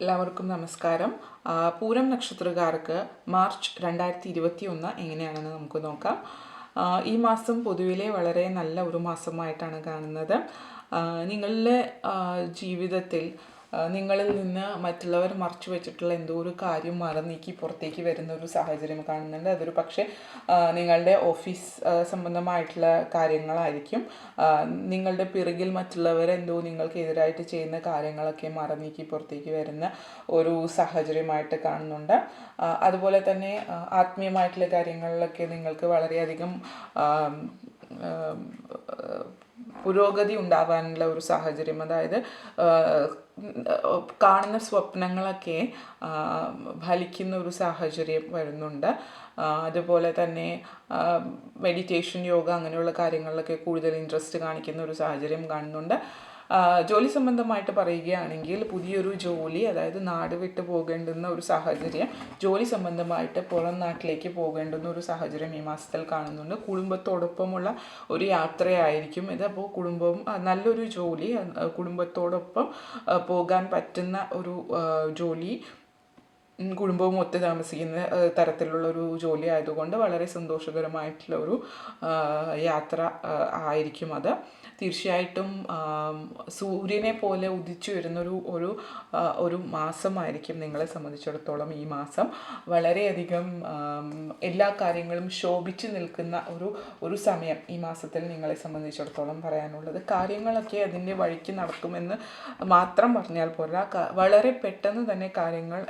എല്ലാവർക്കും നമസ്കാരം. പൂരം നക്ഷത്രക്കാർക്ക് മാർച്ച് രണ്ടായിരത്തി ഇരുപത്തി ഒന്ന് എങ്ങനെയാണെന്ന് നമുക്ക് നോക്കാം. ഈ മാസം പൊതുവിലെ വളരെ നല്ല ഒരു മാസമായിട്ടാണ് കാണുന്നത്. നിങ്ങളുടെ ജീവിതത്തിൽ നിങ്ങളിൽ നിന്ന് മറ്റുള്ളവർ മറച്ചു വെച്ചിട്ടുള്ള എന്തോ ഒരു കാര്യം മറന്നീക്കി പുറത്തേക്ക് വരുന്ന ഒരു സാഹചര്യം കാണുന്നുണ്ട്. അതൊരു പക്ഷേ നിങ്ങളുടെ ഓഫീസ് സംബന്ധമായിട്ടുള്ള കാര്യങ്ങളായിരിക്കും. നിങ്ങളുടെ പിറകിൽ മറ്റുള്ളവർ എന്തോ നിങ്ങൾക്ക് എതിരായിട്ട് ചെയ്യുന്ന കാര്യങ്ങളൊക്കെ മറന്നീക്കി പുറത്തേക്ക് വരുന്ന ഒരു സാഹചര്യമായിട്ട് കാണുന്നുണ്ട്. അതുപോലെ തന്നെ ആത്മീയമായിട്ടുള്ള കാര്യങ്ങളിലൊക്കെ നിങ്ങൾക്ക് വളരെയധികം പുരോഗതി ഉണ്ടാവാനുള്ള ഒരു സാഹചര്യം. അതായത് കാണുന്ന സ്വപ്നങ്ങളൊക്കെ ഫലിക്കുന്ന ഒരു സാഹചര്യം വരുന്നുണ്ട്. അതുപോലെ തന്നെ മെഡിറ്റേഷൻ യോഗ അങ്ങനെയുള്ള കാര്യങ്ങളിലൊക്കെ കൂടുതൽ ഇൻട്രസ്റ്റ് കാണിക്കുന്ന ഒരു സാഹചര്യം കാണുന്നുണ്ട്. ജോലി സംബന്ധമായിട്ട് പറയുകയാണെങ്കിൽ പുതിയൊരു ജോലി അതായത് നാട് വിട്ട് പോകേണ്ടുന്ന ഒരു സാഹചര്യം ജോലി സംബന്ധമായിട്ട് പുറം നാട്ടിലേക്ക് പോകേണ്ടുന്ന ഒരു സാഹചര്യം ഈ മാസത്തിൽ കാണുന്നുണ്ട്. കുടുംബത്തോടൊപ്പമുള്ള ഒരു യാത്രയായിരിക്കും ഇത്. അപ്പോൾ കുടുംബം നല്ലൊരു ജോലി കുടുംബത്തോടൊപ്പം പോകാൻ പറ്റുന്ന ഒരു ജോലി കുടുംബവും ഒത്ത് താമസിക്കുന്ന തരത്തിലുള്ള ഒരു ജോലി ആയതുകൊണ്ട് വളരെ സന്തോഷകരമായിട്ടുള്ള ഒരു യാത്ര ആയിരിക്കും അത്. തീർച്ചയായിട്ടും സൂര്യനെ പോലെ ഉദിച്ചു വരുന്നൊരു ഒരു ഒരു മാസമായിരിക്കും നിങ്ങളെ സംബന്ധിച്ചിടത്തോളം ഈ മാസം. വളരെയധികം എല്ലാ കാര്യങ്ങളും ശോഭിച്ചു നിൽക്കുന്ന ഒരു ഒരു സമയം ഈ മാസത്തിൽ നിങ്ങളെ സംബന്ധിച്ചിടത്തോളം പറയാനുള്ളത്. കാര്യങ്ങളൊക്കെ അതിന്റെ വഴിക്ക് നടക്കുമെന്ന് മാത്രം പറഞ്ഞാൽ പോരാ. വളരെ പെട്ടെന്ന് തന്നെ കാര്യങ്ങൾ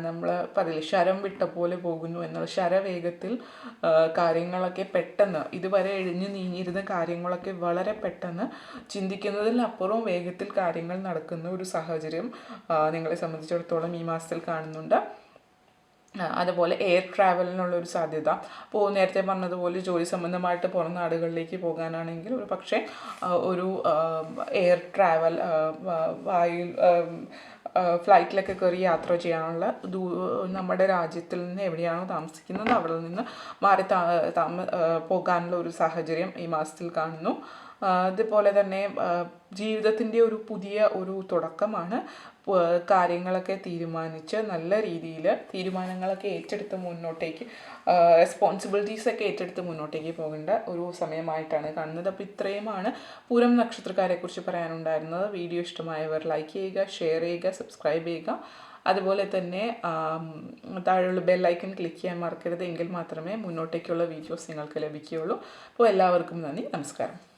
നമ്മൾ പറയില്ല ശരം വിട്ട പോലെ പോകുന്നു എന്നുള്ള ശരവേഗത്തിൽ കാര്യങ്ങളൊക്കെ പെട്ടെന്ന് ഇതുവരെ എഴിഞ്ഞു നീങ്ങിയിരുന്ന കാര്യങ്ങളൊക്കെ വളരെ പെട്ടെന്ന് ചിന്തിക്കുന്നതിനപ്പുറവും വേഗത്തിൽ കാര്യങ്ങൾ നടക്കുന്ന ഒരു സാഹചര്യം നിങ്ങളെ സംബന്ധിച്ചിടത്തോളം ഈ മാസത്തിൽ കാണുന്നുണ്ട്. അതുപോലെ എയർ ട്രാവലിനുള്ള ഒരു സാധ്യത. അപ്പോൾ നേരത്തെ പറഞ്ഞതുപോലെ ജോലി സംബന്ധമായിട്ട് പുറം നാടുകളിലേക്ക് പോകാനാണെങ്കിൽ ഒരു പക്ഷേ ഒരു എയർ ട്രാവൽ വായു ഫ്ലൈറ്റിലൊക്കെ കയറി യാത്ര ചെയ്യാനുള്ള ദൂ നമ്മുടെ രാജ്യത്തിൽ നിന്ന് എവിടെയാണോ താമസിക്കുന്നത് അവിടെ നിന്ന് മാറി താമ പോകാനുള്ള ഒരു സാഹചര്യം ഈ മാസത്തിൽ കാണുന്നു. അതുപോലെ തന്നെ ജീവിതത്തിന്റെ ഒരു പുതിയ ഒരു തുടക്കമാണ്. കാര്യങ്ങളൊക്കെ തീരുമാനിച്ച് നല്ല രീതിയിൽ തീരുമാനങ്ങളൊക്കെ ഏറ്റെടുത്ത് മുന്നോട്ടേക്ക് റെസ്പോൺസിബിലിറ്റീസൊക്കെ ഏറ്റെടുത്ത് മുന്നോട്ടേക്ക് പോകേണ്ട ഒരു സമയമായിട്ടാണ് കാണുന്നത്. അപ്പോൾ ഇത്രയുമാണ് പൂരം നക്ഷത്രക്കാരെ കുറിച്ച് പറയാനുണ്ടായിരുന്നത്. വീഡിയോ ഇഷ്ടമായവർ ലൈക്ക് ചെയ്യുക ഷെയർ ചെയ്യുക സബ്സ്ക്രൈബ് ചെയ്യുക. അതുപോലെ തന്നെ താഴെയുള്ള ബെല്ലൈക്കൺ ക്ലിക്ക് ചെയ്യാൻ മറക്കരുത്. എങ്കിൽ മാത്രമേ മുന്നോട്ടേക്കുള്ള വീഡിയോസ് നിങ്ങൾക്ക് ലഭിക്കുകയുള്ളൂ. അപ്പോൾ എല്ലാവർക്കും നന്ദി. നമസ്കാരം.